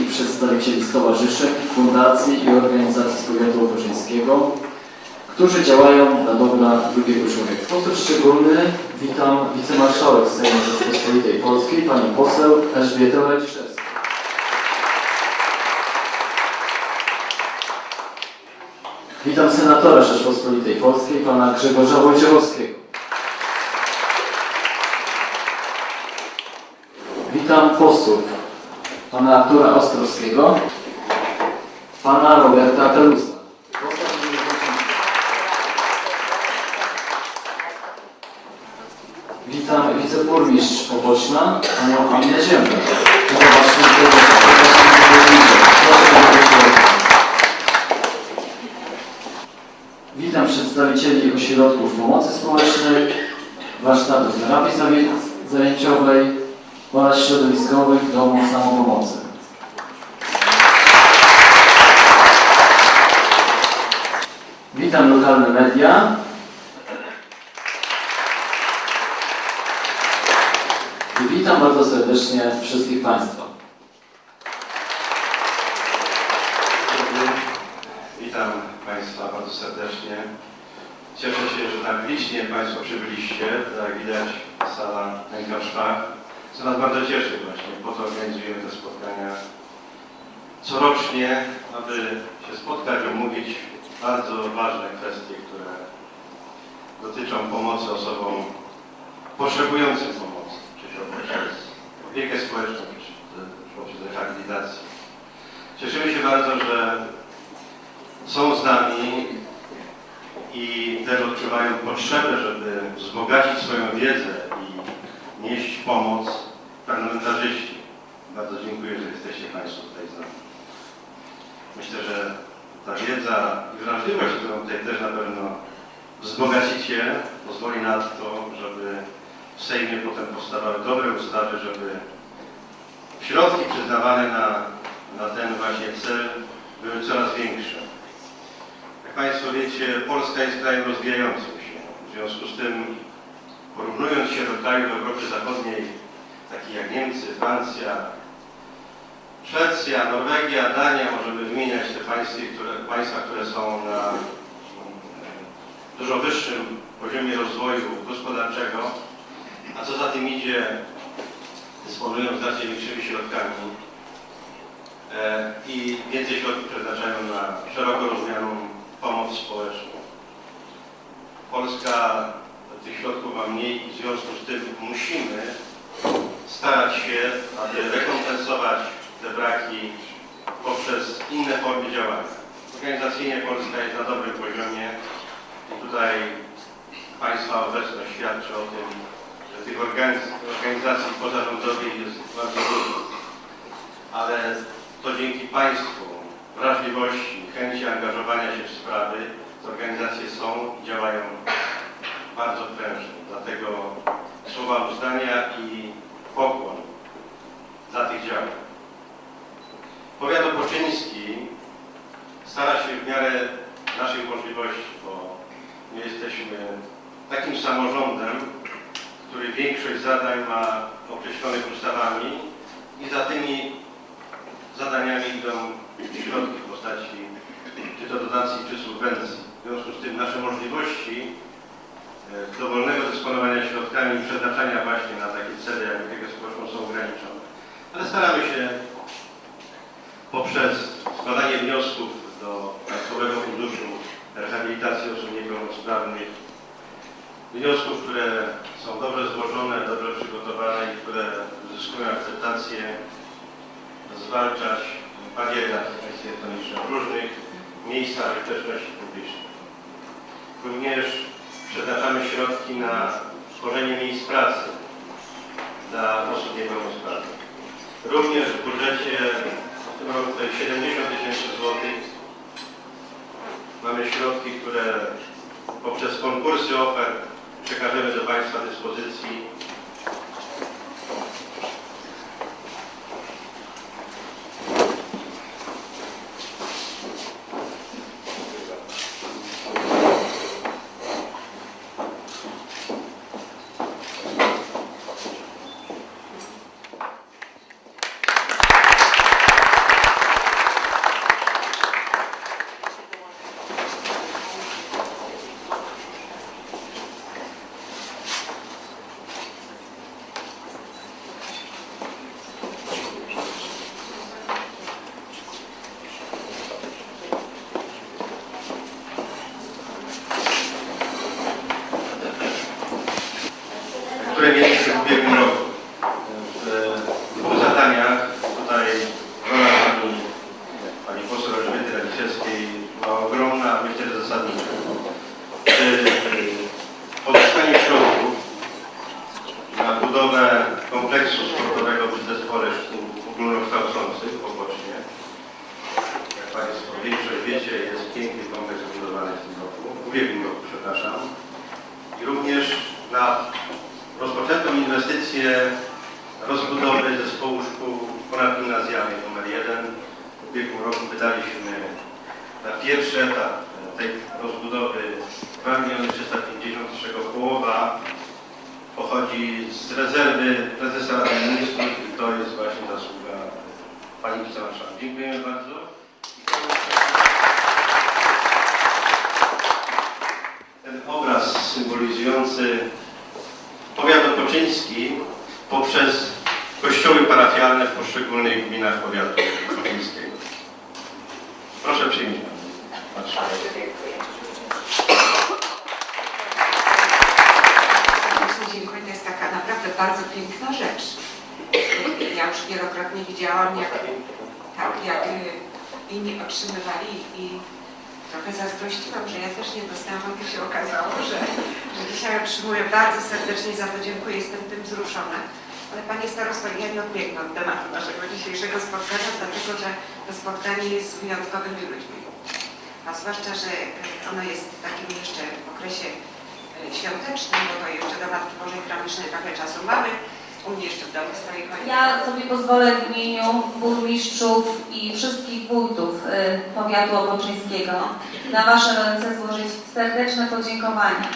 i przedstawicieli stowarzyszeń, fundacji i organizacji z powiatu opolczyńskiego, którzy działają dla dobra drugiego człowieka. W sposób szczególny witam wicemarszałek Sejmu Rzeczypospolitej Polskiej, pani poseł Elżbietę Radziszewską. Witam senatora Rzeczypospolitej Polskiej, pana Grzegorza Wojciechowskiego. Witam posłów pana Artura Ostrowskiego, pana Roberta Pelusa. Witam wiceburmistrz Opoczna, panią. Witam właśnie Witam przedstawicieli ośrodków pomocy społecznej, warsztatów terapii zajęciowej oraz środowiskowych domów samopomocy. Witam lokalne media. I witam bardzo serdecznie wszystkich Państwa. Witam Państwa bardzo serdecznie. Cieszę się, że tak licznie Państwo przybyliście. Jak widać, sala Nękaszwa. Co nas bardzo cieszy właśnie, po to organizujemy te spotkania corocznie, aby się spotkać, omówić bardzo ważne kwestie, które dotyczą pomocy osobom potrzebującym pomocy, czy to poprzez opiekę społeczną, czy poprzez rehabilitację. Cieszymy się bardzo, że są z nami i też odczuwają potrzebę, żeby wzbogacić swoją wiedzę i nieść pomoc parlamentarzyści. Bardzo dziękuję, że jesteście Państwo tutaj z nami. Myślę, że ta wiedza i wrażliwość, którą tutaj też na pewno wzbogacicie, pozwoli na to, żeby w Sejmie potem powstawały dobre ustawy, żeby środki przyznawane na, na ten właśnie cel były coraz większe. Jak Państwo wiecie, Polska jest krajem rozwijającym się. W związku z tym porównując się do krajów Europy Zachodniej, takich jak Niemcy, Francja, Szwecja, Norwegia, Dania, możemy wymieniać te państwa, które, państwa, które są na mm, dużo wyższym poziomie rozwoju gospodarczego, a co za tym idzie, dysponują znacznie większymi środkami e, i więcej środków przeznaczają na szeroko rozumianą pomoc społeczną. Polska tych środków ma mniej i w związku z tym musimy starać się, aby rekompensować te braki poprzez inne formy działania. Organizacyjnie Polska jest na dobrym poziomie i tutaj Państwa obecność świadczy o tym, że tych organizacji pozarządowych jest bardzo dużo. Ale to dzięki Państwu, wrażliwości, chęci angażowania się w sprawy, organizacje są i działają bardzo prężnie. Dlatego słowa uznania i pokłon za tych działań. Powiat opoczyński stara się w miarę naszych możliwości, bo my jesteśmy takim samorządem, który większość zadań ma określonych ustawami i za tymi zadaniami idą środki w postaci czy to dotacji, czy subwencji. W związku z tym nasze możliwości E, dowolnego dysponowania środkami i przeznaczania właśnie na takie cele jak opiekę społeczną są ograniczone. Ale staramy się poprzez składanie wniosków do Państwowego Funduszu Rehabilitacji Osób Niepełnosprawnych, wniosków, które są dobrze złożone, dobrze przygotowane i które uzyskują akceptację, zwalczać bariery architektoniczne w różnych miejscach użyteczności publicznej. Również przeznaczamy środki na tworzenie miejsc pracy dla osób niepełnosprawnych. Również w budżecie w tym roku to jest 70 tysięcy złotych. Mamy środki, które poprzez konkursy ofert przekażemy do Państwa dyspozycji które mieliśmy w ubiegłym roku. W dwóch zadaniach tutaj rola pani, pani poseł Elżbiety Radziszewskiej była ogromna, a myślę, że zasadnicza. Przy pozyskaniu środków na budowę kompleksu sportowego w zespole szkół ogólnokształcących w Opocznie. Jak Państwo większość wiecie, jest piękny kompleks wybudowany w tym roku, w ubiegłym roku, przepraszam. I również na rozpoczętą inwestycję rozbudowy zespołu szkół ponadgimnazjalnej numer 1. W ubiegłym roku wydaliśmy na pierwszy etap tej rozbudowy 2 miliony 350, z czego połowa pochodzi z rezerwy prezesa Rady Ministrów i to jest właśnie zasługa Pani Wicemarszałek. Dziękujemy bardzo. Ten obraz symbolizujący powiat opoczyński poprzez kościoły parafialne w poszczególnych gminach powiatu opoczyńskiego. Proszę przyjść. Marszałek. Serdecznie dziękuję. To jest taka naprawdę bardzo piękna rzecz. Ja już wielokrotnie widziałam, jak, tak, jak y, inni otrzymywali i trochę zazdrościłam, że ja też nie dostałam, a się okazało, że, że dzisiaj otrzymuję. Bardzo serdecznie za to dziękuję, jestem tym wzruszona. Ale Panie Starosto, ja nie odbiegnę od tematu naszego dzisiejszego spotkania, dlatego że to spotkanie jest z wyjątkowymi ludźmi. A zwłaszcza, że y, ono jest w takim jeszcze okresie y, świątecznym, bo to jeszcze do Matki Bożej Kramicznej trochę czasu mamy. U mnie jeszcze w domu stoi choinka. Ja sobie pozwolę w imieniu burmistrzów i wszystkich wójtów y, powiatu opoczyńskiego na Wasze ręce złożyć serdeczne podziękowania.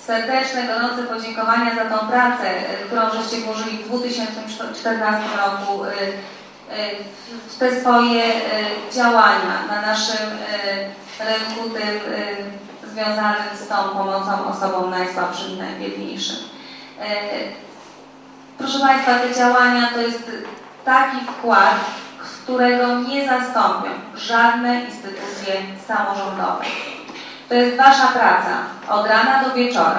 Serdeczne, gorące podziękowania za tą pracę, y, którą żeście włożyli w 2014 roku y, w- te swoje działania na naszym rynku tym związanym z tą pomocą osobom najsłabszym najbiedniejszym. Proszę Państwa, te działania to jest taki wkład, którego nie zastąpią żadne instytucje samorządowe. To jest Wasza praca od rana do wieczora.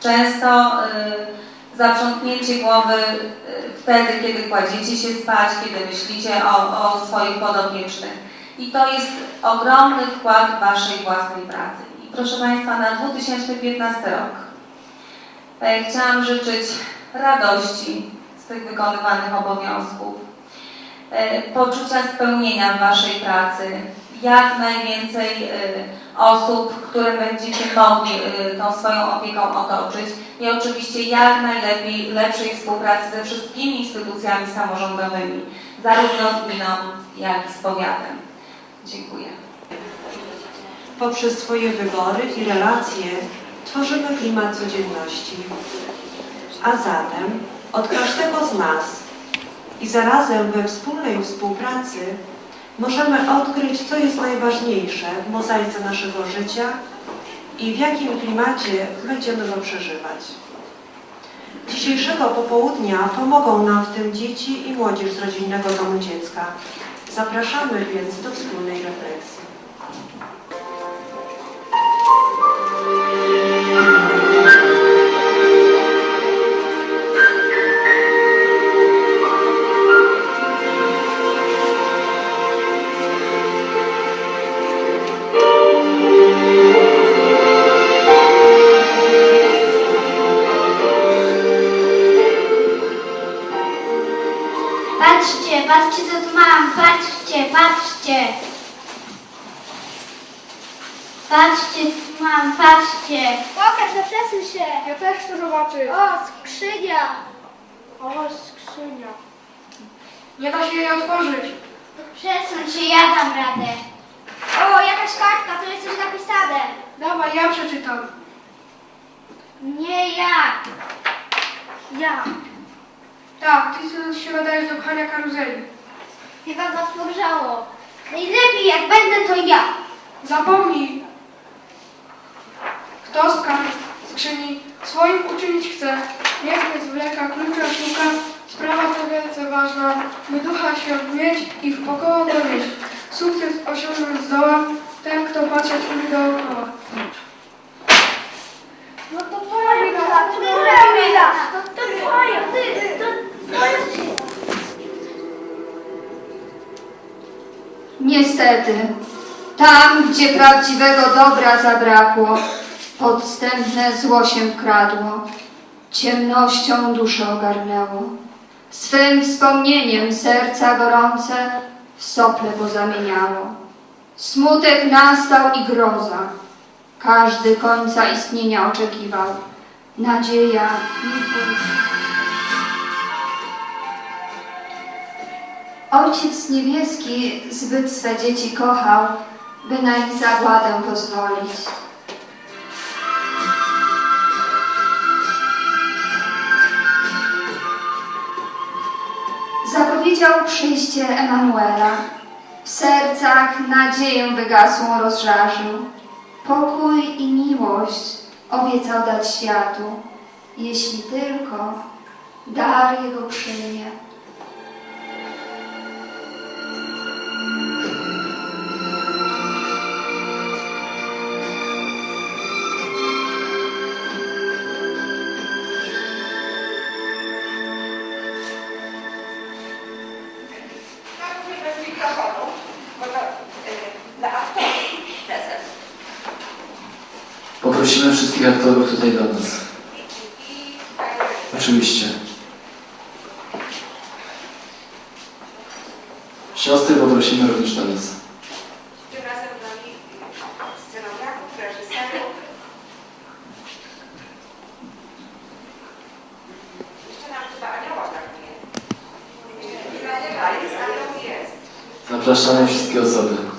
Często y, zaprzątnięcie głowy y, wtedy, kiedy kładziecie się spać, kiedy myślicie o, o swoich podopiecznych. I to jest ogromny wkład Waszej własnej pracy. I proszę Państwa, na 2015 rok e, chciałam życzyć radości z tych wykonywanych obowiązków, e, poczucia spełnienia w Waszej pracy, jak najwięcej e, osób, które będziecie mogli e, tą swoją opieką otoczyć i oczywiście jak najlepiej, lepszej współpracy ze wszystkimi instytucjami samorządowymi, zarówno z gminą, jak i z powiatem. Dziękuję. Poprzez swoje wybory i relacje tworzymy klimat codzienności. A zatem od każdego z nas i zarazem we wspólnej współpracy możemy odkryć, co jest najważniejsze w mozaice naszego życia i w jakim klimacie będziemy go przeżywać. Dzisiejszego popołudnia pomogą nam w tym dzieci i młodzież z Rodzinnego Domu Dziecka. Zapraszamy więc do wspólnej refleksji. Patrzcie co mam, patrzcie. Pokaż, przesuń się. Ja też chcę zobaczyć. O, skrzynia. O, skrzynia. Nie da się jej otworzyć. Przesuń się, ja dam radę. O, jakaś kartka, tu jest coś napisane. Dawaj, ja przeczytam. Nie ja. Ja. Tak, ty co się nadajesz do pchania karuzeli. Chyba was pogrzało. Najlepiej jak będę, to ja. Zapomnij. To skrzyni. Swoim uczynić chce. Niech nie zwleka klucza szuka, sprawa to wielce ważna, by ducha świąt mieć i w pokoju dowieść. Sukces osiągnąć zdoła, ten kto patrzeć umie dookoła. No to twoja wina, to twoja wina, to twoja, ty, to twoja Niestety, tam, gdzie prawdziwego dobra zabrakło, podstępne zło się wkradło, ciemnością duszę ogarnęło. Swym wspomnieniem serca gorące w sople pozamieniało. Smutek nastał i groza. Każdy końca istnienia oczekiwał. Nadzieja nie. Ojciec niebieski zbyt swe dzieci kochał, by na ich zagładę pozwolić. Zapowiedział przyjście Emanuela. W sercach nadzieję wygasłą rozżarzył. Pokój i miłość obiecał dać światu, jeśli tylko dar jego przyjmie. Poprosimy wszystkich aktorów tutaj do nas. Oczywiście. Siostry poprosimy również do nas. tym razem z nami scenografów, reżyserów. Jeszcze nam chyba anioła brakuje. Nie anioła jest, anioł jest. Zapraszamy wszystkie osoby.